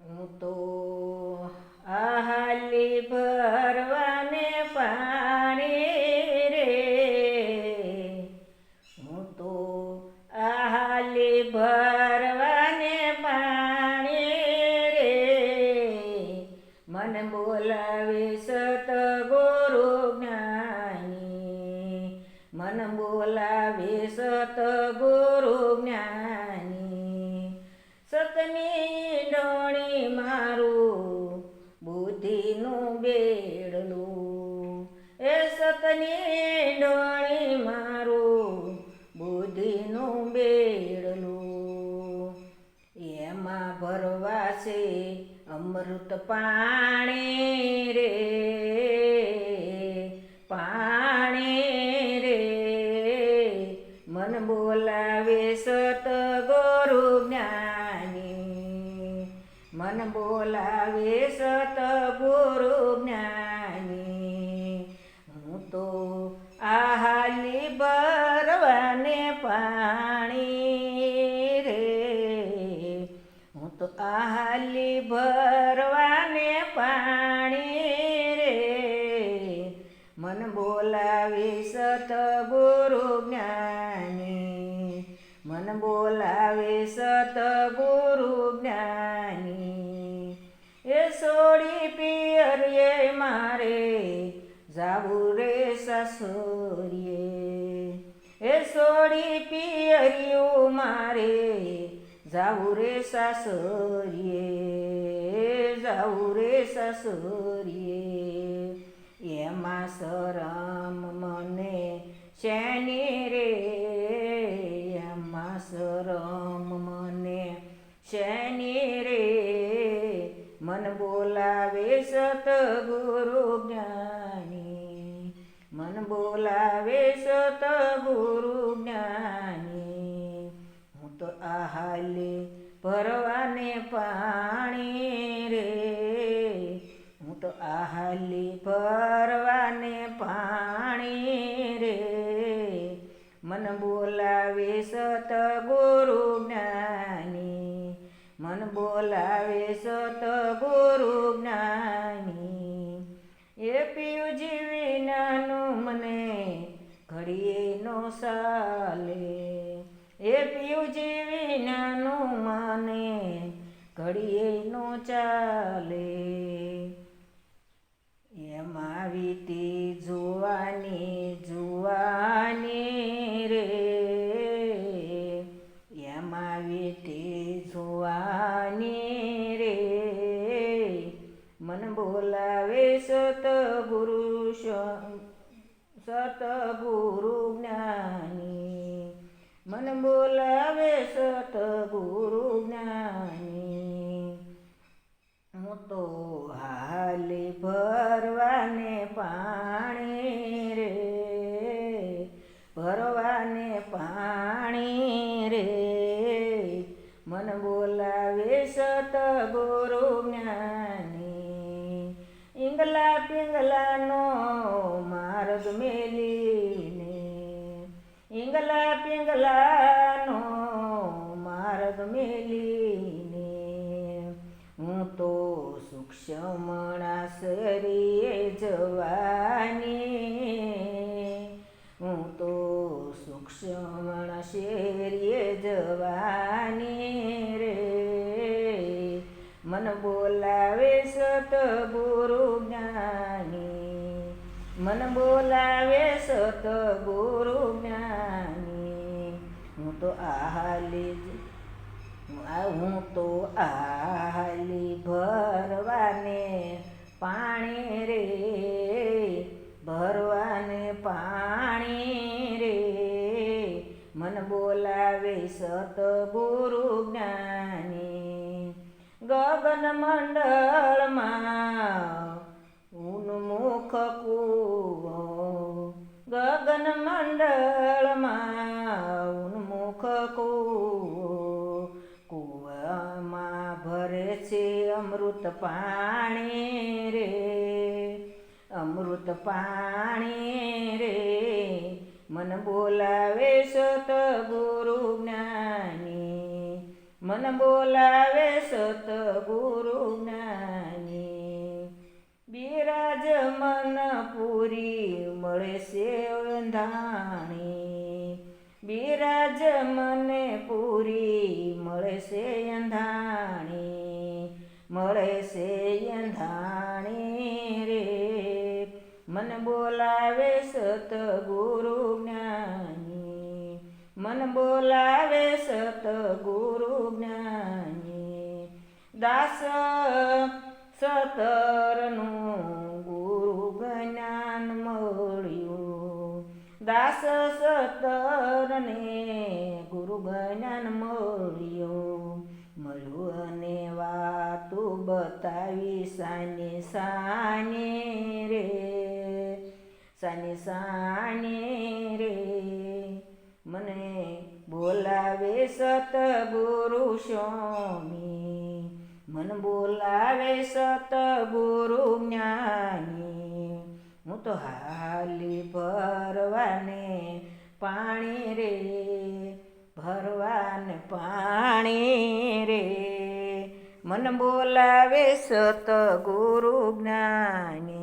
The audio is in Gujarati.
હું તો આહાલી ભરવાને પાણી રે હું તો આહાલી ભરવાને પાણી રે મન બોલાવે સતગુરુ જ્ઞાની મન બોલાવે સતગુરુ જ્ઞાની સતની ડોળી મારું બુદ્ધિનું બેડલું એમાં ભરવાશે અમૃત પાણી રે પાણી રે. મન બોલાવે સતગુરુ જ્ઞાની, મન બોલાવે સતગુરુ પાણી રે. હું તો આહાલી ભરવાને પાણી રે. મન બોલાવે સતગુરુ જ્ઞાની. મન બોલાવે સતગુરુ જ્ઞાની. એ સોડી પિયર મારે, જાવું રે સસુરીએ. એ સોડી પિયરિયું મારે જાવું રે સાસરીએ જાવું રે સાસરીએ. એમાં શરમ મને શેની રે? એમાં શરમ મને શેની રે? મન બોલાવે સતગુરુ જ્ઞાની, મન બોલાવે સતગુરુ પાણી રે. હું તો આહાલી ભરવાને પાણી રે. મન બોલાવે સત ગુરુ જ્ઞાની. મન બોલાવે સત ગુરુ જ્ઞાની. એ પીયું જીવી નાનું મને ઘડીએ નો સાલે ઘડીએ નો ચાલે. એમાં વીતી જુવાની જુવાની રે. એમાં વીતી જુવાની રે. મન બોલાવે સતગુરુ સતગુરુ જ્ઞાની. મન બોલાવે સતગુરુ જ્ઞાની. હું તો હાલી ભરવાને પાણી રે, ભરવાને પાણી રે. મન બોલાવે સતગુરુ જ્ઞાની, ઈંગલા પિંગલાનો માર્ગ મેલીને, ઈંગલા પિંગલાનો સૂક્ષ્મણા શરીએ જવાની. હું તો સૂક્ષ્મણા શેરીએ જવાની રે. મન બોલાવે સતગુરુ જ્ઞાની. મન બોલાવે સતગુરુ જ્ઞાની. હું તો આહાલી જ હું તો આલી ભરવાને પાણી રે. મન બોલાવે સતગુરુ જ્ઞાની. ગગન મંડળમાં ઉન્મુખ કુવો. ગગન મંડળમાં ઉન્મુખ કુવો. કુવામાં ભરે છે અમૃત પાણી રે. અમૃત પાણી રે મન બોલાવે સતગુરુ જ્ઞાની મન બોલાવે સતગુરુ જ્ઞાની બિરાજ મન પૂરી મળે છે અંધાણી બિરાજ મને પૂરી મળે છે અંધાણી મળે છે અંધાણી રે મન બોલાવે સતગુરુ જ્ઞાની મન બોલાવે સતગુરુ જ્ઞાની દાસ સતરનું ગુરુ જ્ઞાન મળ્યું દાસ સતરને ગુરુ જ્ઞાન મળ્યું મળ્યું અને વાતું બતાવી સાને સાને રે સાને સાને રે, મને બોલાવે સતગુરુ સ્વામી, મન બોલાવે સતગુરુ જ્ઞાની. હું તો હાલી ભરવાને પાણી રે, ભરવાને પાણી રે. મન બોલાવે સતગુરુ જ્ઞાની